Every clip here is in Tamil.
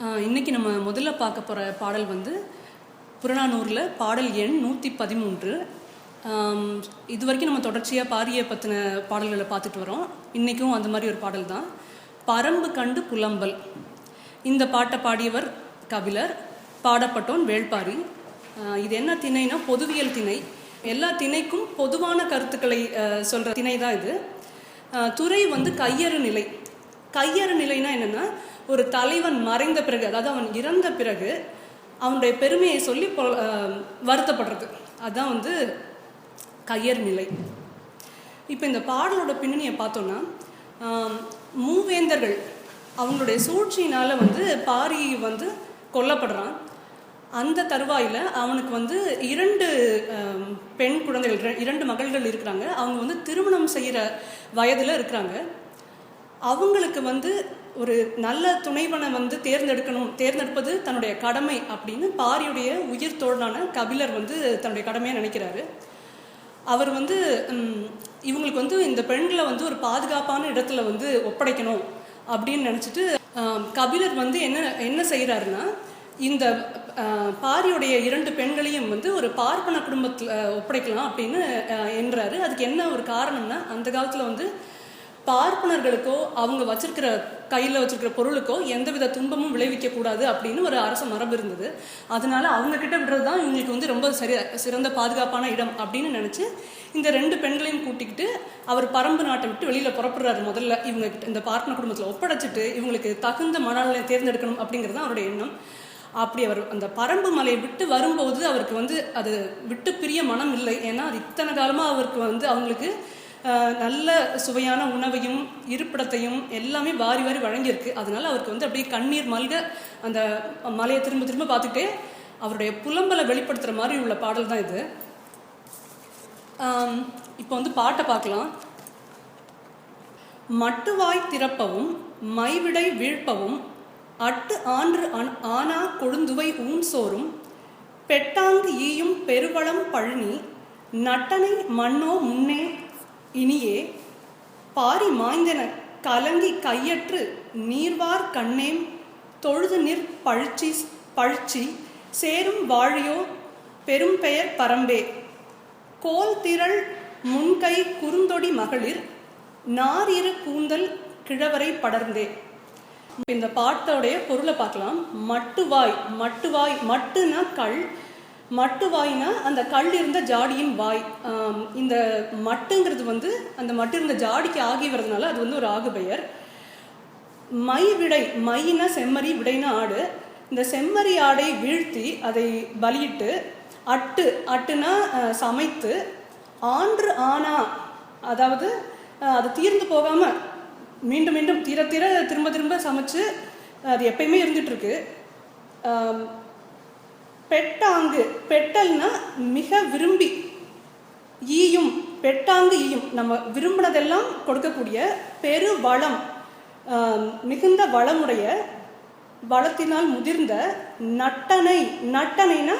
இன்றைக்கி இன்னைக்கு நம்ம முதல்ல பார்க்க போகிற பாடல் வந்து புறநானூரில் பாடல் எண் நூற்றி பதிமூன்று. இது வரைக்கும் நம்ம தொடர்ச்சியாக பாரியை பற்றின பாடல்களை பார்த்துட்டு வரோம். இன்றைக்கும் அந்த மாதிரி ஒரு பாடல் தான். பரம்பு கண்டு புலம்பல். இந்த பாட்டை பாடியவர் கபிலர் பாடப்பட்டோன் வேள்பாரி. இது என்ன திணைனா பொதுவியல் திணை. எல்லா திணைக்கும் பொதுவான கருத்துக்களை சொல்கிற திணை தான் இது. துறை வந்து கையறு நிலை. கையறு நிலைனா என்னென்னா ஒரு தலைவன் மறைந்த பிறகு அதாவது அவன் இறந்த பிறகு அவனுடைய பெருமையை சொல்லி பொ- வருத்தப்படுறது. அதுதான் வந்து கையறு நிலை. இப்போ இந்த பாடலோட பின்னணியை பார்த்தோன்னா மூவேந்தர்கள் அவங்களுடைய சூழ்ச்சியினால் வந்து பாரி வந்து கொல்லப்படுறான். அந்த தருவாயில் அவனுக்கு வந்து இரண்டு பெண் குழந்தைகள் இரண்டு மகள்கள் இருக்கிறாங்க. அவங்க வந்து திருமணம் செய்கிற வயதில் இருக்கிறாங்க. அவங்களுக்கு வந்து ஒரு நல்ல துணைவனை வந்து தேர்ந்தெடுக்கணும். தேர்ந்தெடுப்பது தன்னுடைய கடமை அப்படின்னு பாரியுடைய உயிர் தோழனான கபிலர் வந்து தன்னுடைய கடமையாக நினைக்கிறாரு. அவர் வந்து இவங்களுக்கு வந்து இந்த பெண்களை வந்து ஒரு பாதுகாப்பான இடத்துல வந்து ஒப்படைக்கணும் அப்படின்னு நினச்சிட்டு கபிலர் வந்து என்ன என்ன செய்கிறாருன்னா இந்த பாரியுடைய இரண்டு பெண்களையும் வந்து ஒரு பார்ப்பன குடும்பத்தில் ஒப்படைக்கலாம் அப்படின்னு என்றாரு. அதுக்கு என்ன ஒரு காரணம்னா அந்த காலத்தில் வந்து பார்ப்பனர்களுக்கோ அவங்க வச்சிருக்கிற கையில் வச்சிருக்கிற பொருளுக்கோ எந்தவித துன்பமும் விளைவிக்க கூடாது அப்படின்னு ஒரு அரச மரபு இருந்தது. அதனால அவங்க கிட்ட விடுறது தான் இவங்களுக்கு வந்து ரொம்ப சரி சிறந்த பாதுகாப்பான இடம் அப்படின்னு நினச்சி இந்த ரெண்டு பெண்களையும் கூட்டிக்கிட்டு அவர் பரம்பு நாட்டை விட்டு வெளியில் புறப்படுறாரு முதல்ல இவங்க இந்த பார்ப்பன குடும்பத்தில் ஒப்படைச்சிட்டு இவங்களுக்கு தகுந்த மணாலை தேர்ந்தெடுக்கணும் அப்படிங்கிறது தான் அவருடைய எண்ணம். அப்படி அவர் அந்த பரம்பு மலையை விட்டு வரும்போது அவருக்கு வந்து அது விட்டு பிரிய மனம் இல்லை. ஏன்னா அது இத்தனை காலமாக அவருக்கு வந்து அவங்களுக்கு நல்ல சுவையான உணவையும் இருப்பிடத்தையும் எல்லாமே வாரி வாரி வழங்கியிருக்கு. அதனால அவருக்கு வந்து அப்படியே கண்ணீர் மல்க அந்த மலையை திரும்ப திரும்ப பார்த்துட்டே அவருடைய புலம்பலை வெளிப்படுத்துகிற மாதிரி உள்ள பாடல் தான் இது. இப்போ வந்து பாட்டை பார்க்கலாம். மட்டுவாய் திறப்பவும் மைவிடை வீழ்ப்பவும் அட்டு ஆன்று அன்- ஆனா கொழுந்துவை ஊன் சோறும் பெட்டாங்கு ஈயும் பெருவளம் பழனி நட்டனை மண்ணோ முன்னே இனியே பாரி மாய்ந்தன கலங்கி கையற்று நீர்வார் கண்ணேம் தொழுது நிற் பழிச்சி பழிச்சி சேரும் வாழியோ பெரும் பெயர் பரம்பே. கோல் திரள் முன்கை குறுந்தொடி மகளிர் நாரிரு கூந்தல் கிழவரை படர்ந்தே. இந்த பாட்டோடைய பொருளை பார்க்கலாம். மட்டுவாய் மட்டுவாய் மட்டுனா மட்டு வாய்னா அந்த கல் இருந்த ஜாடியின் வாய் இந்த மட்டுங்கிறது வந்து அந்த மட்டு இருந்த ஜாடிக்கு ஆகி வர்றதுனால அது வந்து ஒரு ஆகு பெயர் மை விடை மைனா செம்மறி விடைனா ஆடு. இந்த செம்மறி ஆடை வீழ்த்தி அதை பலியிட்டு அட்டு அட்டுனா சமைத்து ஆன்று ஆனா அதாவது அது தீர்ந்து போகாம மீண்டும் மீண்டும் தீர தீர திரும்ப திரும்ப சமைச்சு அது எப்பயுமே இருந்துட்டு இருக்கு பெட்டாங்கு. பெட்டல்னா மிக விரும்பி. ஈயும் பெட்டாங்கு ஈயும். நம்ம விரும்பினதெல்லாம் கொடுக்கக்கூடிய பெரு வளம் மிகுந்த வளமுடைய வளத்தினால் முதிர்ந்த நட்டனை. நட்டனைனா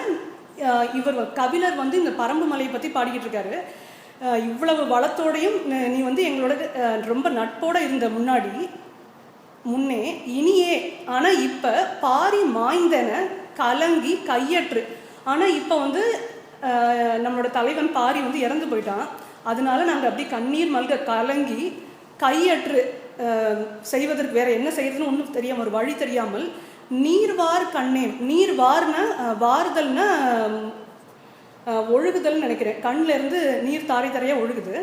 இவர் கபிலர் வந்து இந்த பரம்பு மலையை பற்றி பாடிக்கிட்டு இருக்காரு. இவ்வளவு வளத்தோடையும் நீ வந்து எங்களோட ரொம்ப நட்போட இருந்த முன்னாடி முன்னே இனியே. ஆனால் இப்போ பாரி மாய்ந்தன கலங்கி கையற்று. ஆனால் இப்போ வந்து நம்மளோட தலைவன் பாரி வந்து இறந்து போயிட்டான். அதனால நாங்கள் அப்படி கண்ணீர் மல்க கலங்கி கையற்று செய்வதற்கு வேற என்ன செய்யறதுன்னு ஒன்றும் தெரியாமல் ஒரு வழி தெரியாமல் நீர்வார் கண்ணேன். நீர் வார்னா வாருதல்னா ஒழுகுதல்னு நினைக்கிறேன். கண்ணில் இருந்து நீர் தாரை தாரையா ஒழுகுது.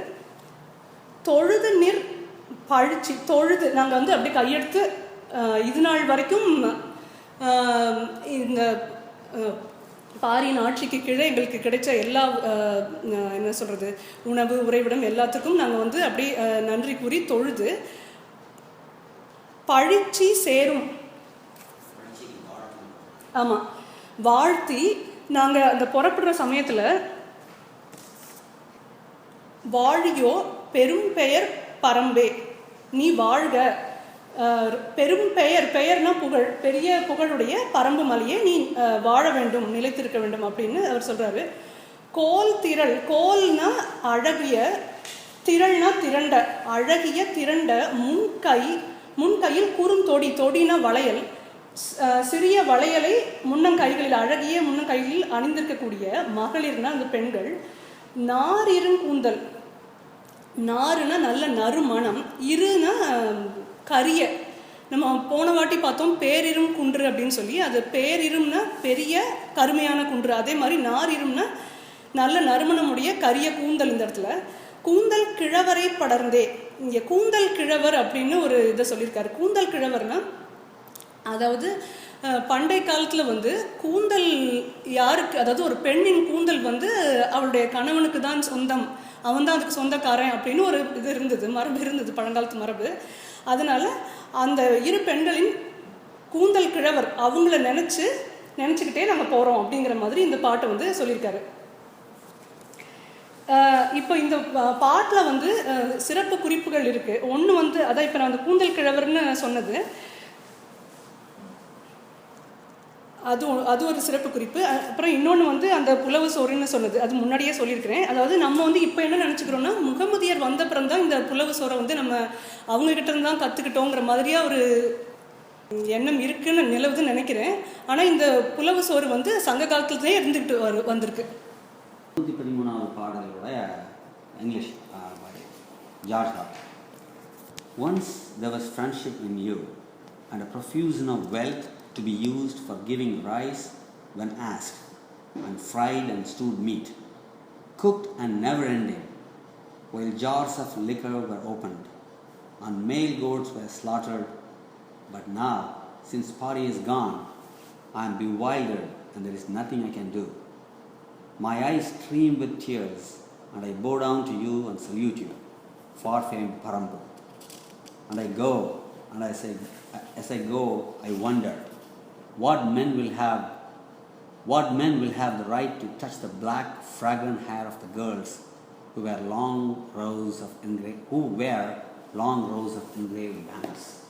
தொழுது நீர் பழிச்சு தொழுது. நாங்கள் வந்து அப்படி கையெடுத்து இது நாள் வரைக்கும் இந்த பாரியின் ஆட்சிக்கு கீழே எங்களுக்கு கிடைச்ச எல்லா என்ன சொல்கிறது உணவு உறைவிடம் எல்லாத்துக்கும் நாங்கள் வந்து அப்படி நன்றி கூறி தொழுது பழிச்சி சேரும். ஆமாம் வாழ்த்தி நாங்கள் அந்த புறப்படுற சமயத்தில் வாழியோ பெரும் பெயர் பரம்பே. நீ வாழ்க. பெரும் பெயர் பெயர்னா புகழ் பெரிய புகழுடைய பரம்பு மலையே நீ வாழ வேண்டும் நிலைத்திருக்க வேண்டும் அப்படின்னு அவர் சொல்கிறாரு கோல் திரள் கோல்னா அழகிய திரள்னா திரண்ட அழகிய திரண்ட முன்கை முன்கையில் குறுந்தொடி தொடினா வளையல் சிறிய வளையலை முன்னங்கைகளில் அழகிய முன்னங்கைகளில் அணிந்திருக்கக்கூடிய மகளிர்னா அந்த பெண்கள். நாரிருங்கூந்தல் நாருனா நல்ல நறுமணம் இருனா கரிய. நம்ம போன வாட்டி பார்த்தோம் பேரிரும் குன்று அப்படின்னு சொல்லி. அது பேரிரும்னா பெரிய கருமையான குன்று. அதே மாதிரி நாரிரும்னா நல்ல நறுமணமுடைய கரிய கூந்தல் இந்த இடத்துல. கூந்தல் கிழவரை படர்ந்தே. இங்கே கூந்தல் கிழவர் அப்படின்னு ஒரு இதை சொல்லியிருக்காரு. கூந்தல் கிழவர்னா அதாவது பண்டை காலத்தில் வந்து கூந்தல் யாருக்கு அதாவது ஒரு பெண்ணின் கூந்தல் வந்து அவளுடைய கணவனுக்கு தான் சொந்தம். அவன் தான் அதுக்கு சொந்தக்காரன் அப்படின்னு ஒரு இது இருந்தது மரபு இருந்தது பழங்காலத்து மரபு. அதனால் அந்த இரு பெண்களின் கூந்தல் கிழவர் அவங்கள நினச்சி நினச்சிக்கிட்டே நாங்கள் போகிறோம் அப்படிங்கிற மாதிரி இந்த பாட்டை வந்து சொல்லியிருக்காரு. இப்போ இந்த பாட்டில் வந்து சிறப்பு குறிப்புகள் இருக்குது ஒன்று வந்து அதான் இப்போ நான் அந்த கூந்தல் கிழவர்னு சொன்னது. அது அது ஒரு சிறப்பு குறிப்பு. அப்புறம் இன்னொன்று வந்து அந்த புலவு சோறுன்னு சொன்னது. அது முன்னாடியே சொல்லியிருக்கிறேன். அதாவது நம்ம வந்து இப்போ என்ன நினச்சிக்கிறோம்னா முகமதியர் வந்த அப்புறம் தான் இந்த புலவு சோறை வந்து நம்ம அவங்கக்கிட்ட இருந்து தான் கற்றுக்கிட்டோங்கிற மாதிரியா ஒரு எண்ணம் இருக்குன்னு நிலவுதுன்னு நினைக்கிறேன். ஆனால் இந்த புலவு சோறு வந்து சங்க காலத்துலேயே இருந்துக்கிட்டு வரு வந்திருக்கு. நூற்றி பதிமூணாவது பாடலுடைய English George Hart once there was friendship in you and a profusion of wealth to be used for giving rice when asked and fried and stewed meat cooked and never ending while jars of liquor were opened and male goats were slaughtered but now since party is gone i am bewildered and there is nothing i can do my eyes stream with tears, and I bow down to you and salute you, far famed Parambu. And I go, and I say, as I go, I wonder, what men will have, what men will have the right to touch the black, fragrant hair of the girls who wear long rows of engra- who wear long rows of engraved bands.